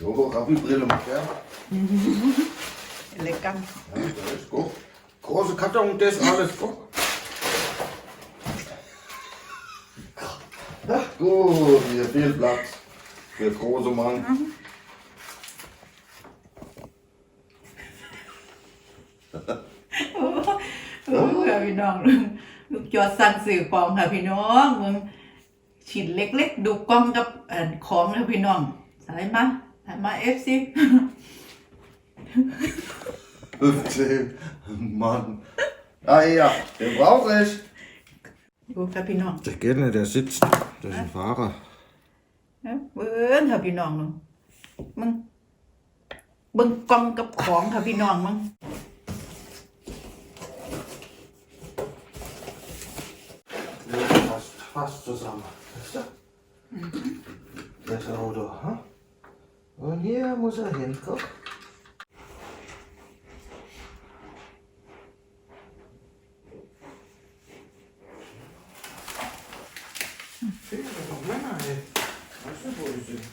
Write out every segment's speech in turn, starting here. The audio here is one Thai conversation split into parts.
Jo, wo habe ich Brille mit, ja? เล็กกัน Ja, das ist gut. Große Karton, das alles gut. Ach gut, hier viel Platz für große Mann. โอ้ค่ะพี่น้องลูกจอดสั่งสื่อของค่ะพี่น้องมึง ชิ้นเล็ก ๆ ดูกล้องกับเอ่อของค่ะพี่น้องสายมาสายมาเอฟซี15 Mann. Ah ja, den brauche ich. ดูค่ะพี่น้อง Der Gellner, der sitzt. Das ist ein Fahrer. นะเบิ้งค่ะพี่น้องมึงมึงเบิ้งกล้องกับของค่ะพี่น้องมึง Fast, fast zusammen. Das Auto? Und hier muss er hin, guck. Fehlen doch Männer, ey. Weißt du, wo die sind?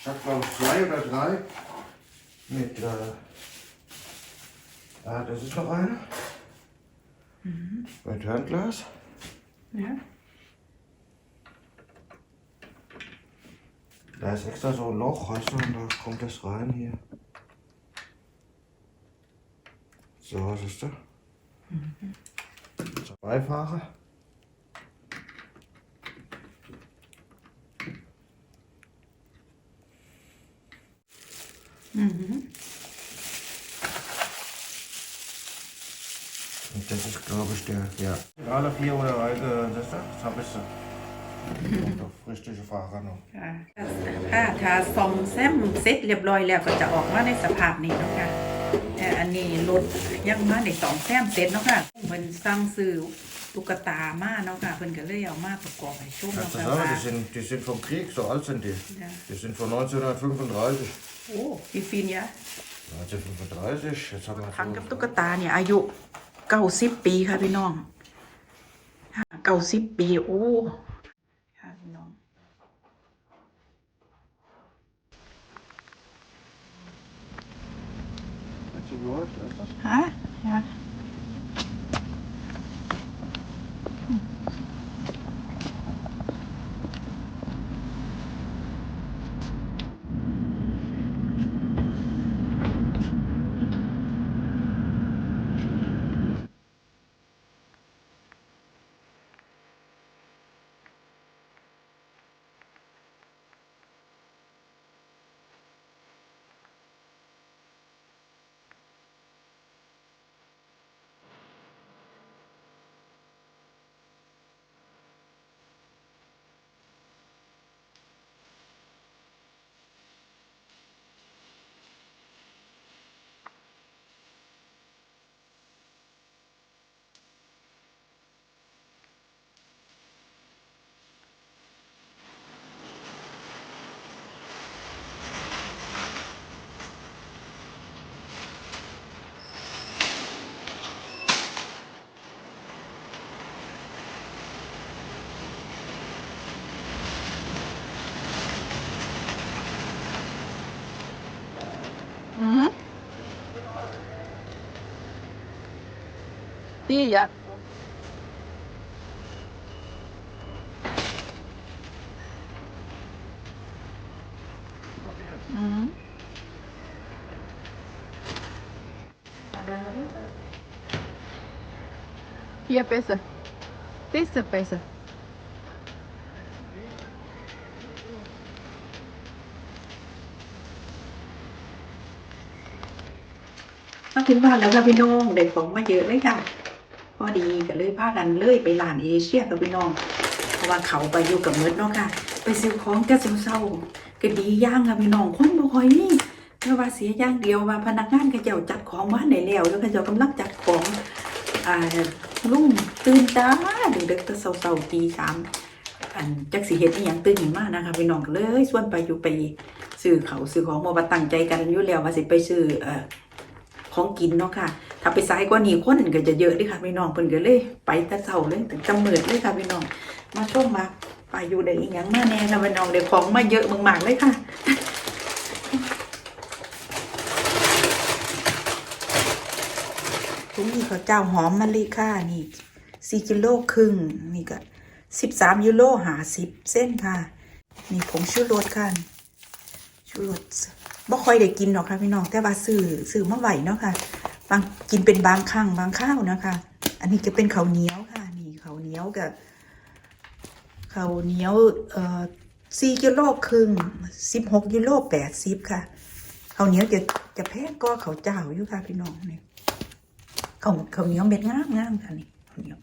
Ich hab glaube ich zwei oder drei mit, äh, ah, das ist noch einer. Mit Handglas. Ja. Da ist extra so ein Loch, weißt du, und da kommt das rein hier. So, was ist da? Beifahrer. Und das ist, glaube ich, der, ja. Alle vier oder äh, das da? Das habe ich so. Kommt doch richtige Fahrer noch. ค่ะถ้าถ้าซ่อมแซมเสร็จเรียบร้อยแล้วก็จะออกมาในสภาพนี้เนาะค่ะแต่อันนี้รถยังมาในสองแซมเสร็จเนาะค่ะเพิ่นสั่งซื้อตุ๊กตามาเนาะค่ะเพิ่นก็เลยเอามาประกอบให้ชม Kannst เนาะ du ค่ะ sagen, ว่า die sind, die sind vom Krieg, so alt sind die. Ja. Die sind von 1935. โอ้พี่ฟินยะ 1935, jetzt haben wir ทังกับตุ๊กตาเนี่ยอายุเก้าสิบปีค่ะพี่น้องเก้าสิบปีโอ้ค่ะพี่น้อง ฮะฮะอื ดีอะอืม Hier besser. Das ist besser. มาถึงบ้านแล้วค่ะพี่น้องได้ของมาเยอะเลยค่ะ พอดีก็เลยพากันเลยไปร้านเอเชียกับพี่น้อง เพราะว่าเขาไปอยู่กับเมิดเนาะค่ะ ไปซื้อของแต่เศร้าๆก็ดีย่างค่ะพี่น้องคนบ่ค่อยนี่แต่ว่าเสียอย่างเดียวว่าพนักงานก็เจ้าจัดของมาได้แล้วแล้วก็เจ้ากำลังจัดของอ่าลุงตื่นตาดึกๆต่เศร้าๆตีสามอันจักสิเฮ็ดอีหยังตื่นมากนะคะพี่น้องเลยชวนไปอยู่ไปซื้อเขาซื้อของบ่ว่าตั้งใจกันอยู่แล้วว่าสิไปซื้อเอ่อของกินเนาะค่ะ ถ้าไปซ้ายกว่านี้คนก็จะเยอะเด้วยค่ะพี่น้องเพิ่นก็เลยไปต่เช้าเลยถึงกำเนิดเลยค่ะพี่น้อง มาชมมาไปอยู่ได้อีกอย่างมาแน่ค่ะพี่น้องเดี๋ยวของมาเยอะมากๆเลยค่ะถุงนี้เขาวเจ้าหอมมะลิค่ะนี่สี่กิโลครึ่งนี่ก็สิบสามยูโรหาสิบเส้นค่ะ นี่ผงชูรสค่ะชูรสบ่ค่อยได้กินหรอกค่ะพี่น้องแต่ว่าซื้อซื้อมาไหวเนาะค่ะางกินเป็นบางครั้งบางข้าวนะคะ อันนี้จะเป็นข้าวเหนียวค่ะ นี่ข้าวเหนียวกับข้าวเหนียวเอ่อสี่กิโลครึ่งสิบหกกิโลแปดสิบค่ะข้าวเหนียวจะจะแพงก็ข้าวเจ้าอยู่ค่ะพี่น้องนี่ข้าวข้าวเหนียวเม็ดงามงามค่ะนี่ข้าวเหนียว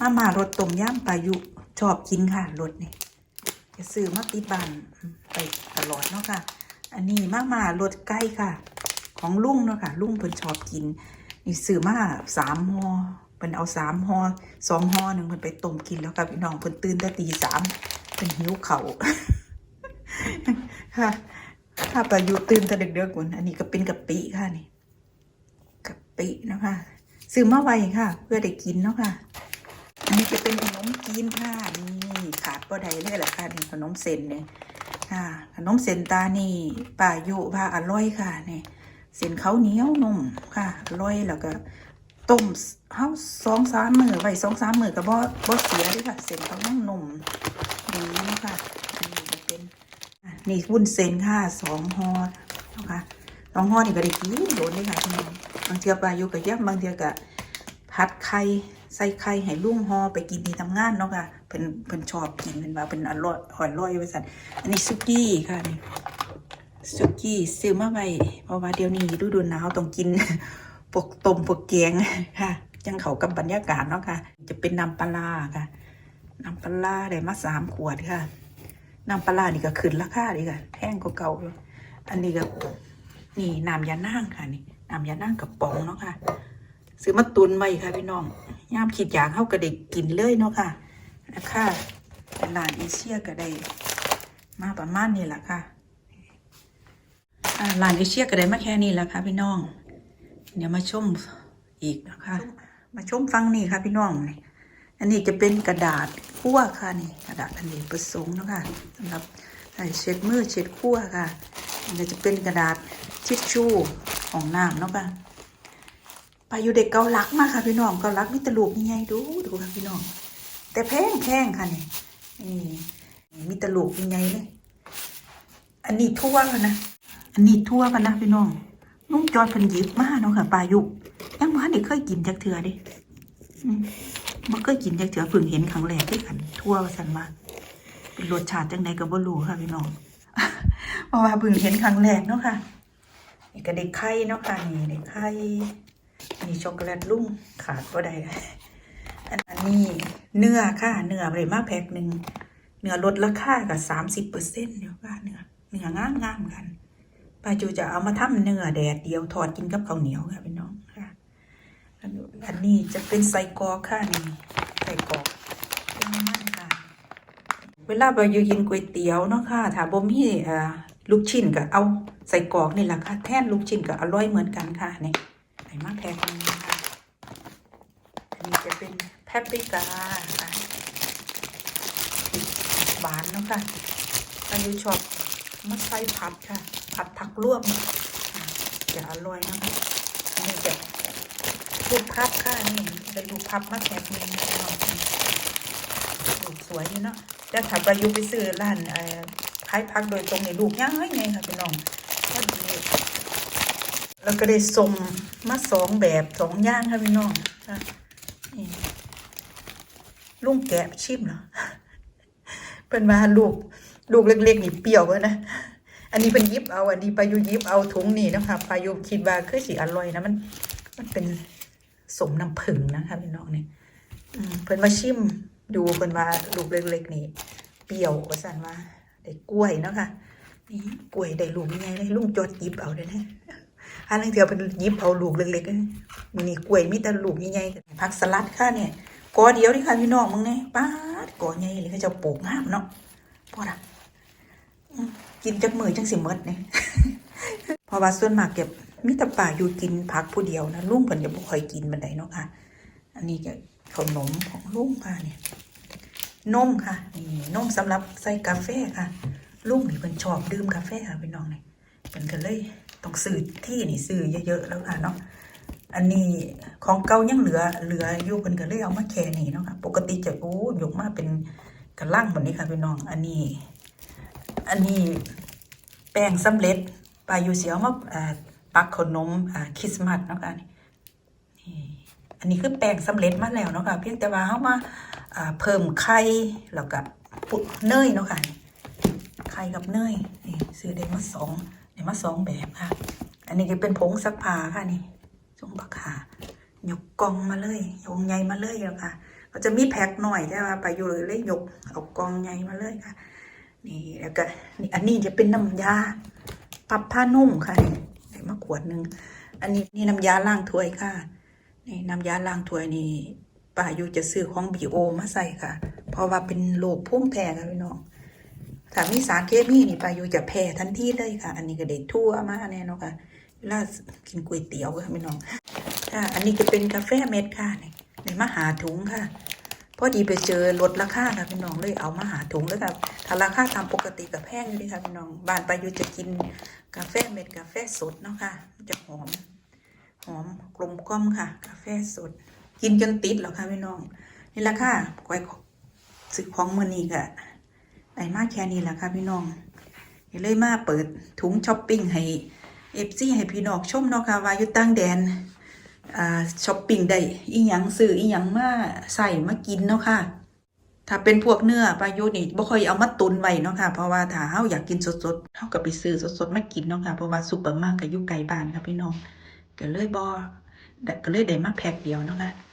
มามารสต้มยำปลายุชอบกินค่ะรสนี่จะซื้อมาติบ้านไปตลอดเนาะค่ะ อันนี้มามารสไก่ค่ะ ของลุงเนาะค่ะลุงเพิ่นชอบกินนี่ซื้อมาสามห่อเพิ่นเอาสามห่อสองห่อหนึ่งเพิ่นไปต้มกินแล้วค่ะพี่น้องเพิ่นตื่นแต่ตีสามเพิ่นหิวเข่าค่ะถ้าปลายุตื่นแต่เด็กๆกว่าอันนี้ก็เป็นกะปิค่ะนี่กะปินะคะซื้อมาไว้ค่ะ เพื่อได้กินเนาะค่ะ อันนี้จะเป็นขนมจีนค่ะนี่ขาดบ่ได้เลยแหละค่ะนี่ขนมเส้นเนี่ยค่ะขนมเส้นตานี่ป่ายุว่าอร่อยค่ะเนี่ เส้นเขาวเหนียวนุ่มค่ะอร่อยแล้วก็ต้มเฮาสองสามมือไว้สองสามมือก็บ่บ่เสียเลยค่ะ เส้นเขายังนุ่มดีนะค่ะอันนี้จะเป็นนี่วุ้นเส้นค่ะสองห่อนะคะสองห่อนี่ก็ได้กินโดนเลยค่ะพี่น้องบางเทียปลาอยู่กับย่ำบางเทียกับผัดไข่ใส่ไข่ให้ลุงห่อไปกินที่ทำงานเนาะค่ะเพิ่นเพิ่นชอบกินเพิ่นว่าเป็นอร่อยอร่อยไว้สั่นอันนี้ซุกี้ค่ะนี่ ซุกี้ซื้อมาไว้เพราะว่าเดี๋ยวนี้ฤดูหนาวต้องกินพวกต้มพวกแกงค่ะจังเขากับบรรยากาศเนาะค่ะ จะเป็นน้ำปลาค่ะน้ำปลาได้มาสามขวดค่ะน้ำปลานี่ก็ขึ้นราคาเลยค่ะแพงกว่าเก่าอยู่อันนี้ก็นี่น้ำยานั่งค่ะนี่น้ำยานั่งกับป๋องเนาะค่ะ ซื้อมาตุนไว้ค่ะพี่น้องย่ามขีดยากเข้าก็ได้กินเลยเนาะค่ะราคาเป็นร้านเอเชียก็ได้มาประมาณนี้แหละค่ะ อ่านเอเชียก็ได้มาแค่นี้แหละค่ะพี่น้อง เดี๋ยวมาชมอีกนะคะ มาชมฟังนี่ค่ะพี่น้องนี่อันนี้จะเป็นกระดาษคั่วค่ะนี่กระดาษอันนี้ประสงค์นะคะสำหรับใส่เช็ดมือเช็ดคั่วค่ะอันนี้จะเป็นกระดาษทิชชู่ของน้ำเนาะค่ะไปอยู่เด็กเกาลักมากค่ะพี่น้องเกาลักมีแตลูกยังไงดูดูค่ะพี่น้อง แต่แพงแพงค่ะนี่นี่มีแตลูกยังไงเลยอันนี้ทั่วกันนะ อันนี้ทั่วกันนะพี่น้องนุ่งจอยเพันหยิบมาเนาะค่ะปลายุกยังว่าเด็กเคยกินจักเถื่อดิมบ่เคยกินจักเถื่อเพิ่งเห็นครั้งแรกที่กันทั่วสันมาเป็นรสชาติจังใดก็บ่รู้ค่ะพี่น้องเพราะว่าเพิ่งเห็นครั้งแรกเนาะค่ะนี่ก็เด็กไข่เนาะค่ะนี่เด็กไข่นี่ช็อกโกแลตลุ่งขาดก็ได้อันนี้เนื้อค่ะเนื้อเลยมาแพ็คหนึ่งเนื้อลดราคากับสามสิบเปอร์เซ็นต์เดี๋ยวว่าเนื้อเนื้องามงามกัน ป้าจูจะเอามาทำเนื้อแดดเดียวทอดกินกับข้าวเหนียวค่ะพี่น้องค่ะอันนี้จะเป็นไส้กรอกค่ะนี่ไส้กรอกเป็นมันค่ะ เวลาไปอยู่กินก๋วยเตี๋ยวเนาะค่ะถ้าบ่มีอ่าลูกชิ้นก็เอาใส่กรอกนี่แหละค่ะ แทนลูกชิ้นก็อร่อยเหมือนกันค่ะนี่ไหนมากแพงนึงค่ะอันนี้จะเป็นแพปริกาค่ะหวานเนาะค่ะอายุชอบ มาใส่ผัดค่ะ ผัดผักร่วมอะจะอร่อยนะคะนนี้จะลูกพับค่ะนี่เป็นลูกพับมาแพ็คหนึงนะคะลูกสวยอยู่เนาะแต่ถ้าประยุกต์ไปซื้อร้านเอ่อขายผักโดยตรงในลูกย่างไงไงค่ะพี่น้องก็ดีแล้วก็ได้ส่งมาสองแบบสองย่างค่ะพี่น้องนี่ลุงแกะชิมเหรอเป็นมาลูก ลูกเล็กๆนี่เปรี้ยวเลยนะ อันนี้เป็นยิบเอาอันนี้ปลายุยิบเอาถุงนี่นะคะปลายุคิดว่าคือสีอร่อยนะมัน มันเป็นสมน้ำผึ้งนะคะพี่น้องเนี่ยอืมเพิ่นมาชิมดูเพิ่นว่าลูกเล็กๆนี่เปรี้ยวว่าสันว่าได้กล้วยเนาะค่ะนี่กล้วยได้ลูกยังไงเลยลุงจอดยิบเอาเด้นะอันนั้นเถื่อเป็นยิบเอาลูกเล็กๆมันนี่กล้วยมีแต่ลูกใหญ่ๆผักสลัดค่ะเนี่ยกอเดียวนี่ค่ะพี่น้องมึงเนี่ยป้าดกอใหญ่เลยเขาจะปลูกงามเนาะพอละ กินจักมือจังสิหมดเนี่ยพราะว่าส่วนมากเก็บมีแต่ป่าอยู่กินผักผู้เดียวนะลุงเพิ่นจะบ่ค่อยกินบันไดเนาะค่ะ อันนี้ก็ขนมของลุงค่ะเนี่ยนมค่ะนี่นมสำหรับใส่กาแฟค่ะ ลุงนี่เพิ่นชอบดื่มกาแฟค่ะพี่น้องนี่เพิ่นก็เลยต้องซื้อที่นี่ซื้อเยอะๆแล้วค่ะเนาะอันนี้ของเก่ายังเหลือเหลืออยู่เพิ่นก็เลยเอามาแค่นี้เนาะค่ะ ปกติจะโอ้ยกมาเป็นกระลังแบบนี้ค่ะพี่น้อง อันนี้ อันนี้แป้งสำเร็จปลาอยู่เสียวมาปักขนมคริสต์มาสเนาะค่ะนี่อันนี้คือแป้งสำเร็จมาแล้วเนาะค่ะเพียงแต่ว่าเขามาเพิ่มไข่แล้วก็ปุ๊เนยเนาะค่ะไข่กับเนยนี่ซื้อได้มาสองได้มาสองแบบค่ะ อันนี้ก็เป็นผงซักผ้าค่ะนี่จงปากขายกกองมาเลยยกใหญ่มาเลยแล้วค่ะก็จะมีแพ็คหน่อยแต่ว่าไปอยู่เลยเลยยกเอากองใหญ่มาเลยค่ะ นี่แล้วก็นี่อันนี้จะเป็นน้ำยาปรับผ้านุ่มค่ะนี่มาขวดหนึ่งอันนี้นี่น้ำยาล้างถ้วยค่ะนี่น้ำยาล้างถ้วยนี่ป้าอยู่จะซื้อของบีโอมาใส่ค่ะ เพราะว่าเป็นโรคพุ่มแพ้ค่ะพี่น้องถ้ามีสารเคมีนี่ป้าอยู่จะแพ้ทันทีเลยค่ะ อันนี้ก็ได้ทั่วมาแน่นาะค่ะเวลากินก๋วยเตี๋ยวค่ะพี่น้องค่ะอันนี้จะเป็นกาแฟเม็ดค่ะนี่ในมหาถุงค่ะ พอดีไปเจอลดราคาค่ะพี่น้องเลยเอามาหาถุงแล้วค่ะถ้าราคาตามปกติกับแพงอยู่ดีค่ะพี่น้องบ้านไปอยู่จะกินกาแฟเม็ดกาแฟสดเนาะค่ะจะหอมหอมกลมกล่อมค่ะ กาแฟสด กินจนติดแล้วค่ะพี่น้องนี่แหละค่ะก้อยซื้อของมือนี้ค่ะได้มาแค่นี้แหละค่ะพี่น้องเดี๋ยวเลยมาเปิดถุงช้อปปิ้งให้เอฟซีให้พี่น้องชมเนาะค่ะว่าอยู่ต่างแดน อ่าช้อปปิ้งได้อีหยังซื้ออีหยังมาใส่มากินเนาะค่ะ ถ้าเป็นพวกเนื้อปลายุนี่บ่ค่อยเอามาตุนไว้เนาะค่ะ เพราะว่าถ้าเฮาอยากกินสดๆเฮาก็ไปซื้อสดๆมากินเนาะค่ะ เพราะว่าซุปเปอร์มาร์เก็ตอยู่ไกลบ้านค่ะพี่น้องก็เลยบ่ก็เลยได้มาแพ็คเดียวเนาะค่ะ